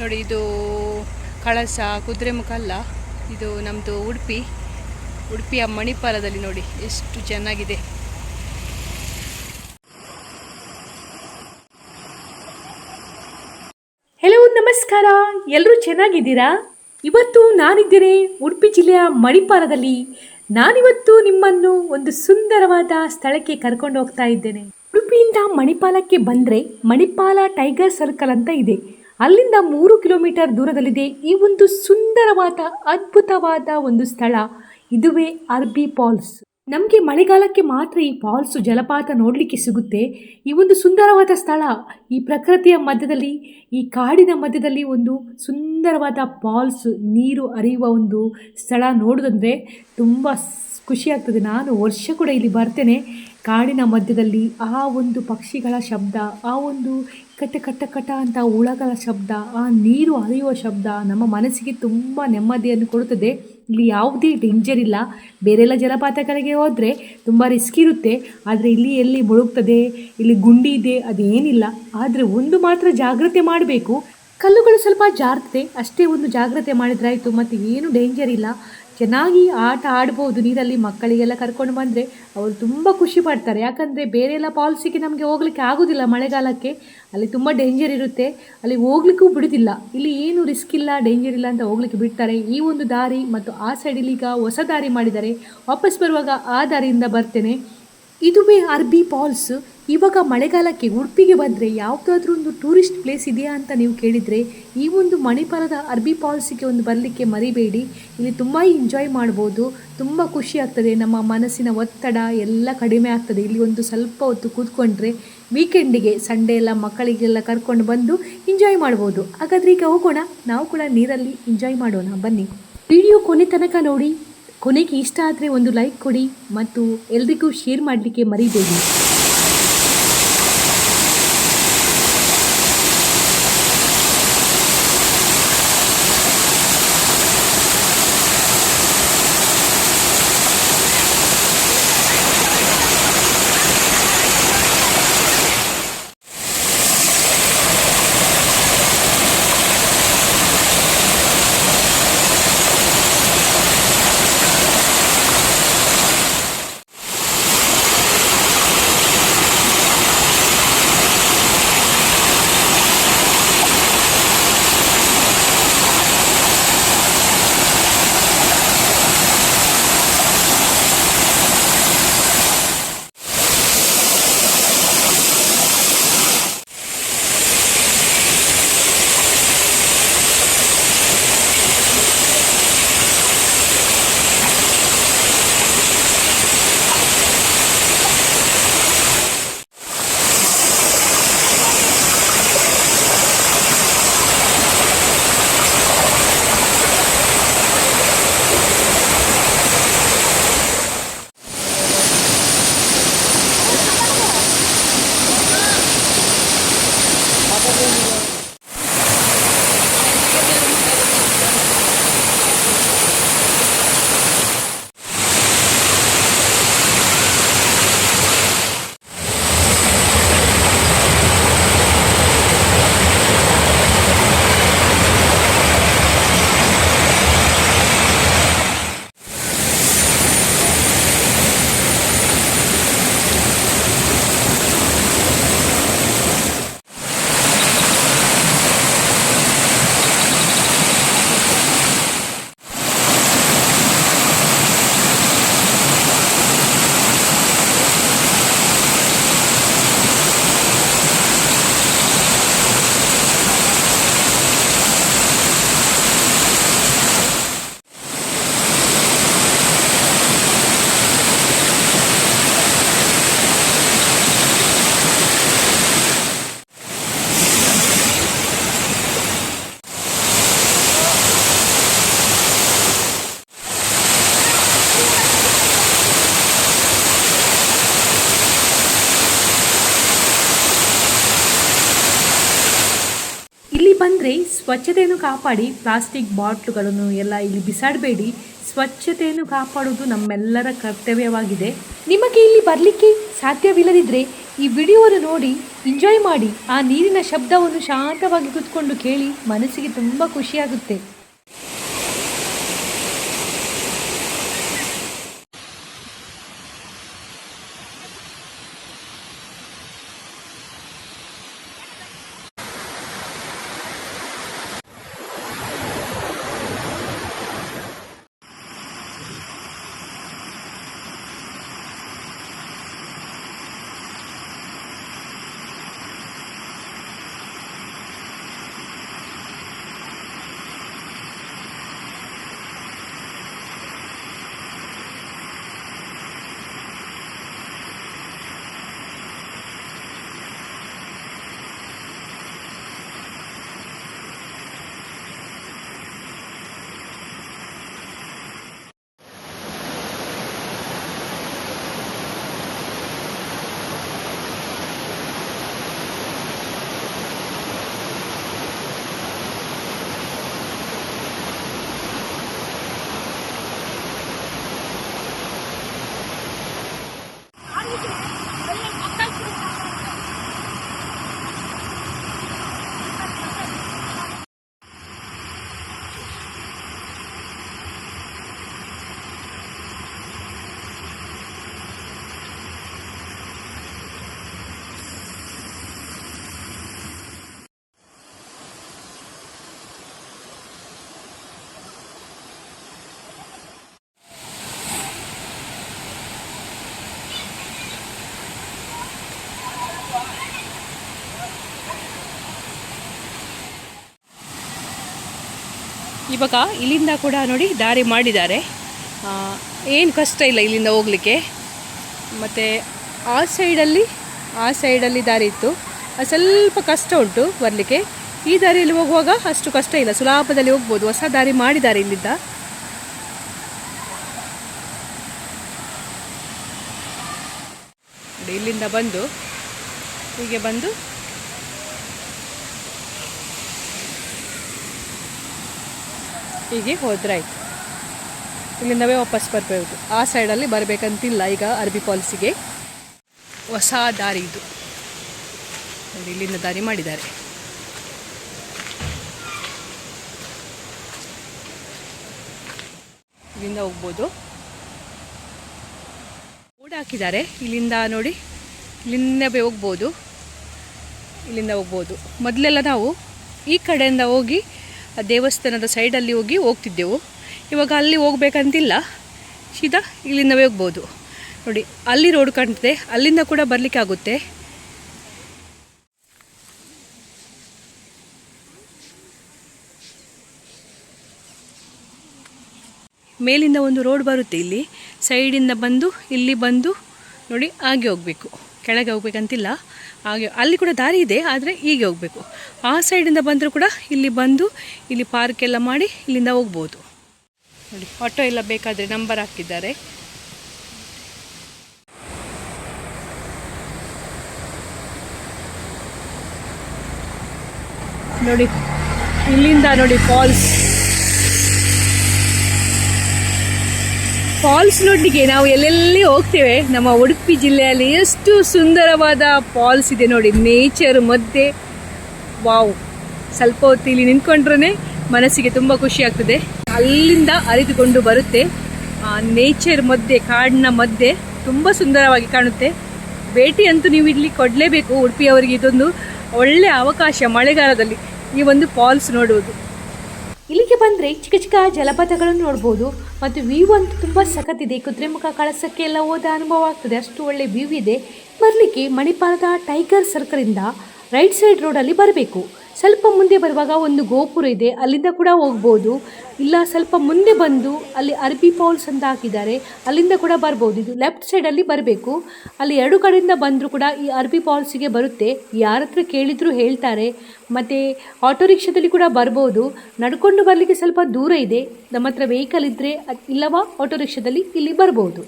ನೋಡಿ, ಇದು ಕಳಸ ಕುದುರೆಮುಖ ಅಲ್ಲ, ಇದು ನಮ್ಮದು ಉಡುಪಿ, ಉಡುಪಿಯ ಮಣಿಪಾಲದಲ್ಲಿ ನೋಡಿ, ಎಷ್ಟು ಚೆನ್ನಾಗಿದೆ. ಹೆಲೋ ನಮಸ್ಕಾರ. ಎಲ್ಲರೂ ಚೆನ್ನಾಗಿದ್ದೀರಾ? ಇವತ್ತು ನಾನಿದ್ದೇನೆ ಉಡುಪಿ ಜಿಲ್ಲೆಯ ಮಣಿಪಾಲದಲ್ಲಿ. ನಾನಿವತ್ತು ನಿಮ್ಮನ್ನು ಒಂದು ಸುಂದರವಾದ ಸ್ಥಳಕ್ಕೆ ಕರ್ಕೊಂಡು ಹೋಗ್ತಾ ಇದ್ದೇನೆ. ಉಡುಪಿಯಿಂದ ಮಣಿಪಾಲಕ್ಕೆ ಬಂದರೆ ಮಣಿಪಾಲ ಟೈಗರ್ ಸರ್ಕಲ್ ಅಂತ ಇದೆ. ಅಲ್ಲಿಂದ ಮೂರು ಕಿಲೋಮೀಟರ್ ದೂರದಲ್ಲಿದೆ ಈ ಒಂದು ಸುಂದರವಾದ, ಅದ್ಭುತವಾದ ಒಂದು ಸ್ಥಳ. ಇದುವೇ ಅರ್ಬಿ ಫಾಲ್ಸ್. ನಮಗೆ ಮಳೆಗಾಲಕ್ಕೆ ಮಾತ್ರ ಈ ಫಾಲ್ಸ್ ಜಲಪಾತ ನೋಡಲಿಕ್ಕೆ ಸಿಗುತ್ತೆ. ಈ ಒಂದು ಸುಂದರವಾದ ಸ್ಥಳ, ಈ ಪ್ರಕೃತಿಯ ಮಧ್ಯದಲ್ಲಿ, ಈ ಕಾಡಿನ ಮಧ್ಯದಲ್ಲಿ ಒಂದು ಸುಂದರವಾದ ಫಾಲ್ಸ್ ನೀರು ಹರಿಯುವ ಒಂದು ಸ್ಥಳ ನೋಡೋದಂದರೆ ತುಂಬ ಖುಷಿ ಆಗ್ತದೆ ನಾನು ವರ್ಷ ಕೂಡ ಇಲ್ಲಿ ಬರ್ತೇನೆ. ಕಾಡಿನ ಮಧ್ಯದಲ್ಲಿ ಆ ಒಂದು ಪಕ್ಷಿಗಳ ಶಬ್ದ, ಆ ಒಂದು ಕಟ್ಟ ಕಟ್ಟ ಕಟ ಅಂತ ಹುಳಗಳ ಶಬ್ದ, ಆ ನೀರು ಹರಿಯುವ ಶಬ್ದ ನಮ್ಮ ಮನಸ್ಸಿಗೆ ತುಂಬ ನೆಮ್ಮದಿಯನ್ನು ಕೊಡುತ್ತದೆ. ಇಲ್ಲಿ ಯಾವುದೇ ಡೇಂಜರ್ ಇಲ್ಲ. ಬೇರೆಲ್ಲ ಜಲಪಾತಗಳಿಗೆ ಹೋದರೆ ತುಂಬ ರಿಸ್ಕ್ ಇರುತ್ತೆ. ಆದರೆ ಇಲ್ಲಿ ಎಲ್ಲಿ ಮುಳುಗ್ತದೆ, ಇಲ್ಲಿ ಗುಂಡಿ ಇದೆ, ಅದೇನಿಲ್ಲ. ಆದರೆ ಒಂದು ಮಾತ್ರ ಜಾಗ್ರತೆ ಮಾಡಬೇಕು. ಕಲ್ಲುಗಳು ಸ್ವಲ್ಪ ಜಾರ್ತದೆ. ಅಷ್ಟೇ ಒಂದು ಜಾಗ್ರತೆ ಮಾಡಿದ್ರಾಯಿತು ಮತ್ತು ಏನು ಡೇಂಜರ್ ಇಲ್ಲ. ಚೆನ್ನಾಗಿ ಆಟ ಆಡ್ಬೋದು ನೀರಲ್ಲಿ ಮಕ್ಕಳಿಗೆಲ್ಲ ಕರ್ಕೊಂಡು ಬಂದರೆ ಅವರು ತುಂಬ ಖುಷಿ ಪಡ್ತಾರೆ. ಯಾಕಂದರೆ ಬೇರೆ ಎಲ್ಲ ಪಾಲಿಸಿಗೆ ನಮಗೆ ಹೋಗ್ಲಿಕ್ಕೆ ಆಗೋದಿಲ್ಲ ಮಳೆಗಾಲಕ್ಕೆ. ಅಲ್ಲಿ ತುಂಬ ಡೇಂಜರ್ ಇರುತ್ತೆ. ಅಲ್ಲಿ ಹೋಗ್ಲಿಕ್ಕೂ ಬಿಡೋದಿಲ್ಲ. ಇಲ್ಲಿ ಏನು ರಿಸ್ಕ್ ಇಲ್ಲ ಡೇಂಜರ್ ಇಲ್ಲ ಅಂತ ಹೋಗ್ಲಿಕ್ಕೆ ಬಿಡ್ತಾರೆ. ಈ ಒಂದು ದಾರಿ ಮತ್ತು ಆ ಸೈಡಲ್ಲಿ ಈಗ ಹೊಸ ದಾರಿ ಮಾಡಿದ್ದಾರೆ. ವಾಪಸ್ ಬರುವಾಗ ಆ ದಾರಿಯಿಂದ ಬರ್ತೇನೆ. ಇದುವೇ ಅರ್ಬಿ ಫಾಲ್ಸ್. ಇವಾಗ ಮಳೆಗಾಲಕ್ಕೆ ಉಡುಪಿಗೆ ಬಂದರೆ ಯಾವುದಾದ್ರೂ ಒಂದು ಟೂರಿಸ್ಟ್ ಪ್ಲೇಸ್ ಇದೆಯಾ ಅಂತ ನೀವು ಕೇಳಿದರೆ ಈ ಒಂದು ಮಣಿಪಾಲದ ಅರ್ಬಿ ಫಾಲ್ಸಿಗೆ ಒಂದು ಬರಲಿಕ್ಕೆ ಮರಿಬೇಡಿ. ಇಲ್ಲಿ ತುಂಬ ಎಂಜಾಯ್ ಮಾಡ್ಬೋದು. ತುಂಬ ಖುಷಿ ಆಗ್ತದೆ. ನಮ್ಮ ಮನಸ್ಸಿನ ಒತ್ತಡ ಎಲ್ಲ ಕಡಿಮೆ ಆಗ್ತದೆ. ಇಲ್ಲಿ ಒಂದು ಸ್ವಲ್ಪ ಹೊತ್ತು ಕೂತ್ಕೊಂಡ್ರೆ ವೀಕೆಂಡಿಗೆ ಸಂಡೇ ಎಲ್ಲ ಮಕ್ಕಳಿಗೆಲ್ಲ ಕರ್ಕೊಂಡು ಬಂದು ಎಂಜಾಯ್ ಮಾಡ್ಬೋದು. ಹಾಗಾದರೆ ಈಗ ಹೋಗೋಣ. ನಾವು ಕೂಡ ನೀರಲ್ಲಿ ಎಂಜಾಯ್ ಮಾಡೋಣ. ಬನ್ನಿ. ವಿಡಿಯೋ ಕೊನೆ ತನಕ ನೋಡಿ. ಕೊನೆಗೆ ಇಷ್ಟ ಆದರೆ ಒಂದು ಲೈಕ್ ಕೊಡಿ ಮತ್ತು ಎಲ್ರಿಗೂ ಶೇರ್ ಮಾಡಲಿಕ್ಕೆ ಮರಿಬೇಡಿ. ಸ್ವಚ್ಛತೆಯನ್ನು ಕಾಪಾಡಿ, ಪ್ಲಾಸ್ಟಿಕ್ ಬಾಟ್ಲುಗಳನ್ನು ಎಲ್ಲ ಇಲ್ಲಿ ಬಿಸಾಡಬೇಡಿ. ಸ್ವಚ್ಛತೆಯನ್ನು ಕಾಪಾಡುವುದು ನಮ್ಮೆಲ್ಲರ ಕರ್ತವ್ಯವಾಗಿದೆ. ನಿಮಗೆ ಇಲ್ಲಿ ಬರಲಿಕ್ಕೆ ಸಾಧ್ಯವಿಲ್ಲದಿದ್ದರೆ ಈ ವಿಡಿಯೋವನ್ನು ನೋಡಿ, ಎಂಜಾಯ್ ಮಾಡಿ, ಆ ನೀರಿನ ಶಬ್ದವನ್ನು ಶಾಂತವಾಗಿ ಕೂತ್ಕೊಂಡು ಕೇಳಿ ಮನಸ್ಸಿಗೆ ತುಂಬ ಖುಷಿಯಾಗುತ್ತೆ. ಇವಾಗ ಇಲ್ಲಿಂದ ಕೂಡ ನೋಡಿ ದಾರಿ ಮಾಡಿದ್ದಾರೆ. ಏನು ಕಷ್ಟ ಇಲ್ಲ ಇಲ್ಲಿಂದ ಹೋಗಲಿಕ್ಕೆ. ಮತ್ತು ಆ ಸೈಡಲ್ಲಿ ಆ ಸೈಡಲ್ಲಿ ದಾರಿ ಇತ್ತು. ಅದು ಸ್ವಲ್ಪ ಕಷ್ಟ ಉಂಟು ಬರಲಿಕ್ಕೆ. ಈ ದಾರಿಯಲ್ಲಿ ಹೋಗುವಾಗ ಅಷ್ಟು ಕಷ್ಟ ಇಲ್ಲ. ಸುಲಭದಲ್ಲಿ ಹೋಗ್ಬೋದು. ಹೊಸ ದಾರಿ ಮಾಡಿದ್ದಾರೆ ಇಲ್ಲಿಂದ. ಇಲ್ಲಿಂದ ಬಂದು, ಹೀಗೆ ಬಂದು ಹೀಗೆ ಹೋದ್ರಾಯ್ತು ಇಲ್ಲಿಂದವೇ ವಾಪಸ್ ಬರಬಹುದು ಆ ಸೈಡಲ್ಲಿ ಬರಬೇಕಂತಿಲ್ಲ ಈಗ ಅರಬಿ ಫಾಲ್ಸಿಗೆ ಹೊಸ ದಾರಿ ಇದು. ಇಲ್ಲಿಂದ ದಾರಿ ಮಾಡಿದ್ದಾರೆ. ಇಲ್ಲಿಂದ ಹೋಗ್ಬೋದು. ಬೋರ್ಡ್ ಹಾಕಿದ್ದಾರೆ. ಇಲ್ಲಿಂದ ನೋಡಿ, ಇಲ್ಲಿಂದವೇ ಹೋಗ್ಬೋದು. ಇಲ್ಲಿಂದ ಹೋಗ್ಬೋದು. ಮೊದಲೆಲ್ಲ ನಾವು ಈ ಕಡೆಯಿಂದ ಹೋಗಿ ದೇವಸ್ಥಾನದ ಸೈಡಲ್ಲಿ ಹೋಗಿ ಹೋಗ್ತಿದ್ದೆವು. ಇವಾಗ ಅಲ್ಲಿ ಹೋಗ್ಬೇಕಂತಿಲ್ಲ. ಸೀದಾ ಇಲ್ಲಿಂದವೇ ಹೋಗ್ಬೋದು. ನೋಡಿ, ಅಲ್ಲಿ ರೋಡ್ ಕಾಣ್ತದೆ. ಅಲ್ಲಿಂದ ಕೂಡ ಬರಲಿಕ್ಕೆ ಆಗುತ್ತೆ. ಮೇಲಿಂದ ಒಂದು ರೋಡ್ ಬರುತ್ತೆ ಇಲ್ಲಿ. ಸೈಡಿಂದ ಬಂದು, ಇಲ್ಲಿ ಬಂದು, ನೋಡಿ, ಹಾಗೆ ಹೋಗಬೇಕು. ಕೆಳಗೆ ಹೋಗ್ಬೇಕಂತಿಲ್ಲ. ಹಾಗೆ ಅಲ್ಲಿ ಕೂಡ ದಾರಿ ಇದೆ, ಆದರೆ ಹೀಗೆ ಹೋಗಬೇಕು. ಆ ಸೈಡಿಂದ ಬಂದರೂ ಕೂಡ ಇಲ್ಲಿ ಬಂದು ಇಲ್ಲಿ ಪಾರ್ಕ್ ಎಲ್ಲ ಮಾಡಿ ಇಲ್ಲಿಂದ ಹೋಗ್ಬೋದು. ನೋಡಿ ಆಟೋ ಎಲ್ಲ ಬೇಕಾದರೆ ನಂಬರ್ ಹಾಕಿದ್ದಾರೆ. ನೋಡಿ, ಇಲ್ಲಿಂದ ನೋಡಿ ಫಾಲ್ಸ್ ಫಾಲ್ಸ್ ನೋಡ್ಲಿಕ್ಕೆ ನಾವು ಎಲ್ಲೆಲ್ಲಿ ಹೋಗ್ತೇವೆ, ನಮ್ಮ ಉಡುಪಿ ಜಿಲ್ಲೆಯಲ್ಲಿ ಎಷ್ಟು ಸುಂದರವಾದ ಫಾಲ್ಸ್ ಇದೆ ನೋಡಿ. ನೇಚರ್ ಮಧ್ಯೆ ವಾವ್. ಸ್ವಲ್ಪ ಹೊತ್ತು ಇಲ್ಲಿ ನಿಂತ್ಕೊಂಡ್ರೆ ಮನಸ್ಸಿಗೆ ತುಂಬ ಖುಷಿ ಆಗ್ತದೆ. ಅಲ್ಲಿಂದ ಅರಿದುಕೊಂಡು ಬರುತ್ತೆ. ನೇಚರ್ ಮಧ್ಯೆ ಕಾಡಿನ ಮಧ್ಯೆ ತುಂಬ ಸುಂದರವಾಗಿ ಕಾಣುತ್ತೆ. ಭೇಟಿ ಅಂತೂ ನೀವು ಇಲ್ಲಿ ಕೊಡಲೇಬೇಕು. ಉಡುಪಿಯವರಿಗೆ ಇದೊಂದು ಒಳ್ಳೆಯ ಅವಕಾಶ ಮಳೆಗಾಲದಲ್ಲಿ. ಈ ಒಂದು ಫಾಲ್ಸ್ ನೋಡುವುದು. ಇಲ್ಲಿಗೆ ಬಂದರೆ ಚಿಕ್ಕ ಚಿಕ್ಕ ಜಲಪಾತಗಳನ್ನು ನೋಡ್ಬೋದು. ಮತ್ತು ವ್ಯೂ ಅಂತೂ ತುಂಬ ಸಖತ್ತಿದೆ. ಕಳಸಕ್ಕೆ ಎಲ್ಲ ಹೋದ ಅನುಭವ ಆಗ್ತದೆ. ಅಷ್ಟು ಒಳ್ಳೆ ವ್ಯೂ ಇದೆ. ಬರಲಿಕ್ಕೆ ಮಣಿಪಾಲದ ಟೈಗರ್ ಸರ್ಕಲಿಂದ ರೈಟ್ ಸೈಡ್ ರೋಡಲ್ಲಿ ಬರಬೇಕು. ಸ್ವಲ್ಪ ಮುಂದೆ ಬರುವಾಗ ಒಂದು ಗೋಪುರ ಇದೆ, ಅಲ್ಲಿಂದ ಕೂಡ ಹೋಗ್ಬೋದು. ಇಲ್ಲ ಸ್ವಲ್ಪ ಮುಂದೆ ಬಂದು ಅಲ್ಲಿ ಅರ್ಬಿ ಫಾಲ್ಸ್ ಅಂತ ಹಾಕಿದ್ದಾರೆ, ಅಲ್ಲಿಂದ ಕೂಡ ಬರ್ಬೋದು. ಇದು ಲೆಫ್ಟ್ ಸೈಡಲ್ಲಿ ಬರಬೇಕು. ಅಲ್ಲಿ ಎರಡು ಕಡೆಯಿಂದ ಬಂದರೂ ಕೂಡ ಈ ಅರ್ಬಿ ಫಾಲ್ಸಿಗೆ ಬರುತ್ತೆ. ಯಾರ ಹತ್ರ ಕೇಳಿದರೂ ಹೇಳ್ತಾರೆ. ಮತ್ತು ಆಟೋ ರಿಕ್ಷಾದಲ್ಲಿ ಕೂಡ ಬರ್ಬೋದು. ನಡ್ಕೊಂಡು ಬರಲಿಕ್ಕೆ ಸ್ವಲ್ಪ ದೂರ ಇದೆ. ನಮ್ಮ ಹತ್ರ ವೆಹಿಕಲ್ ಇದ್ದರೆ ಇಲ್ಲವಾ ಆಟೋ ರಿಕ್ಷಾದಲ್ಲಿ ಇಲ್ಲಿ ಬರ್ಬೋದು.